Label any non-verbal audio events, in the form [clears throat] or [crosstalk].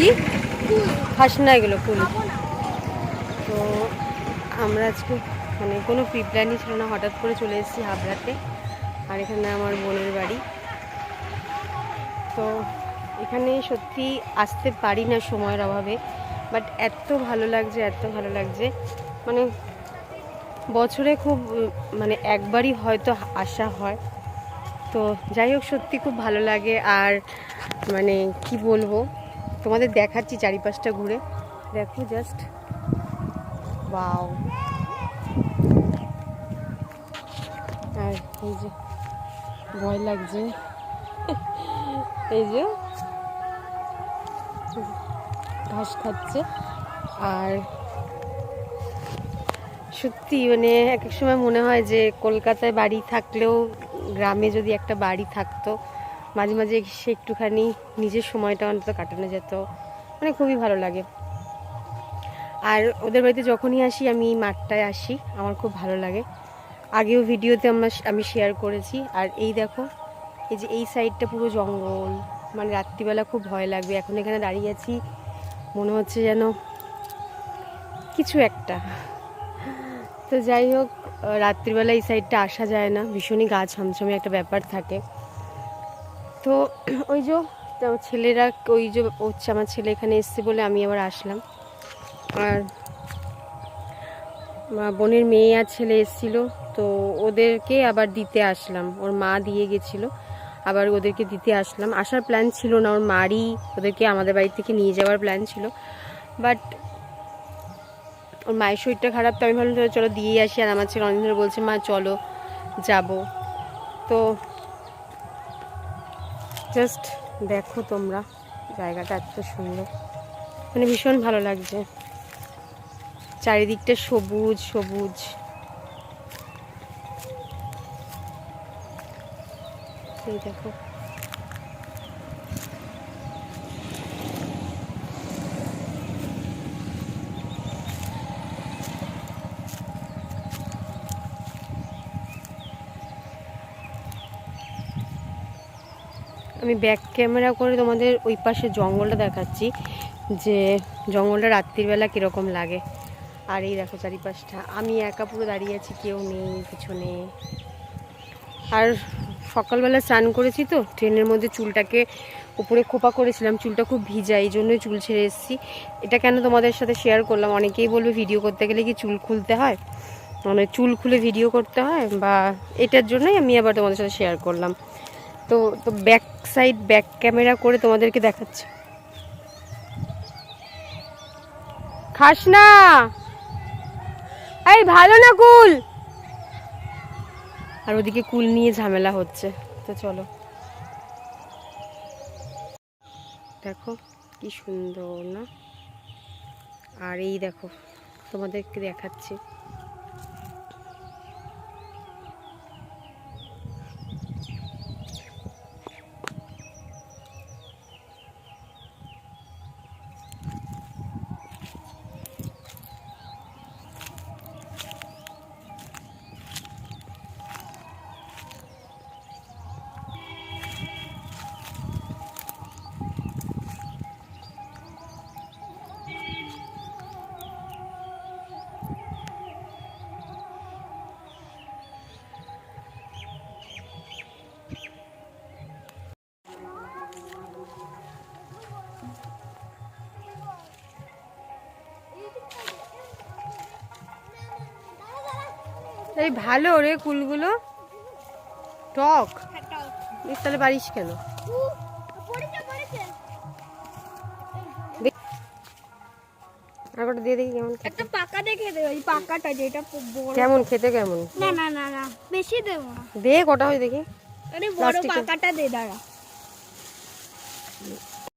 কি খাস না এগুলো ফুল। তো আমরা আজকে মানে কোনো প্রি প্ল্যানই ছিল না, হঠাৎ করে চলে এসেছি হাবড়াতে। আর এখানে আমার বোনের বাড়ি। তো এখানে সত্যি আসতে পারি না সময়ের অভাবে বাট এত ভালো লাগছে, এত ভালো লাগছে। মানে বছরে খুব মানে একবারই হয়তো আসা হয়। তো যাই হোক, সত্যি খুব ভালো লাগে। আর মানে কি বলব? তোমাদের দেখাচ্ছি চারিপাশটা ঘুরে। দেখো জাস্ট বাও আর এই যে, ভয় লাগছে। এই যে, ঘাস খাচ্ছে। আর সত্যি মানে এক এক সময় মনে হয় যে কলকাতায় বাড়ি থাকলেও গ্রামে যদি একটা বাড়ি থাকতো মাঝে মাঝে সে একটুখানি নিজের সময়টা অন্তত কাটানো যেত। মানে খুবই ভালো লাগে। আর ওদের বাড়িতে যখনই আসি, আমি মাঠটায় আসি। আমার খুব ভালো লাগে। আগেও ভিডিওতে আমরা আমি শেয়ার করেছি। আর এই দেখো, এই যে এই সাইডটা পুরো জঙ্গল। মানে রাত্রিবেলা খুব ভয় লাগবে। এখন এখানে দাঁড়িয়ে আছি, মনে হচ্ছে যেন কিছু একটা। তো যাই হোক, রাত্রিবেলা এই সাইডটা আসা যায় না। ভীষণই গা ছমছমে একটা ব্যাপার থাকে। তো [clears throat] ওই যে তো ছেলেরা, ওই যে হচ্ছে আমার ছেলে এখানে এসছে বলে আমি আবার আসলাম। আর বোনের মেয়ে আর ছেলে এসেছিল, তো ওদেরকে আবার দিতে আসলাম। ওর মা দিয়ে গেছিল, আবার ওদেরকে দিতে আসলাম। আসার প্ল্যান ছিল না, ওর মারই ওদেরকে আমাদের বাড়ি থেকে নিয়ে যাওয়ার প্ল্যান ছিল। বাট ওর মায়ের শরীরটা খারাপ, তো আমি ভাবলাম, চলো দিয়ে আসি। আর আমার ছেলে অনেক ধরে বলছে, মা, চলো, যাব। তো জাস্ট দেখো তোমরা, জায়গাটা এত সুন্দর। মানে ভীষণ ভালো লাগছে। চারিদিকটা সবুজ সবুজ। এই দেখো। আমি ব্যাক ক্যামেরা করে তোমাদের ওই পাশে জঙ্গলটা দেখাচ্ছি, যে জঙ্গলটা রাত্রিবেলা কীরকম লাগে। আর এই দেখো চারিপাশটা। আমি একা পুরো দাঁড়িয়ে আছি, কেউ নেই, কিছু নেই। আর সকালবেলা স্নান করেছি তো, ট্রেনের মধ্যে চুলটাকে উপরে খোপা করেছিলাম, চুলটা খুব ভিজা, এই জন্যই চুল ছেড়ে এসেছি। এটা কেন তোমাদের সাথে শেয়ার করলাম? অনেকেই বলবে ভিডিও করতে গেলে কি চুল খুলতে হয়? মানে চুল খুলে ভিডিও করতে হয়? বা এটার জন্যই আমি আবার তোমাদের সাথে শেয়ার করলাম। তো তো ব্যাক সাইড ব্যাক ক্যামেরা করে তোমাদেরকে দেখাচ্ছি। খাস না। এই, ভালো না কুল? আর ওদিকে কুল নিয়ে ঝামেলা হচ্ছে। তো চলো। দেখো, কি সুন্দর না? আর এই দেখো, তোমাদেরকে দেখাচ্ছি। এই ভালো রে কুলগুলো টক। বেশ তাহলে পারিস কেন? দিয়ে দেখি কেমন একটা পাকা দেখে দে ওই পাকাটা যেটা খুব বড়। কেমন খেতে কেমন? না না না না বেশি দেবো না। দে কটা হয় দেখি। আরে বড় পাকাটা দে দাঁড়া।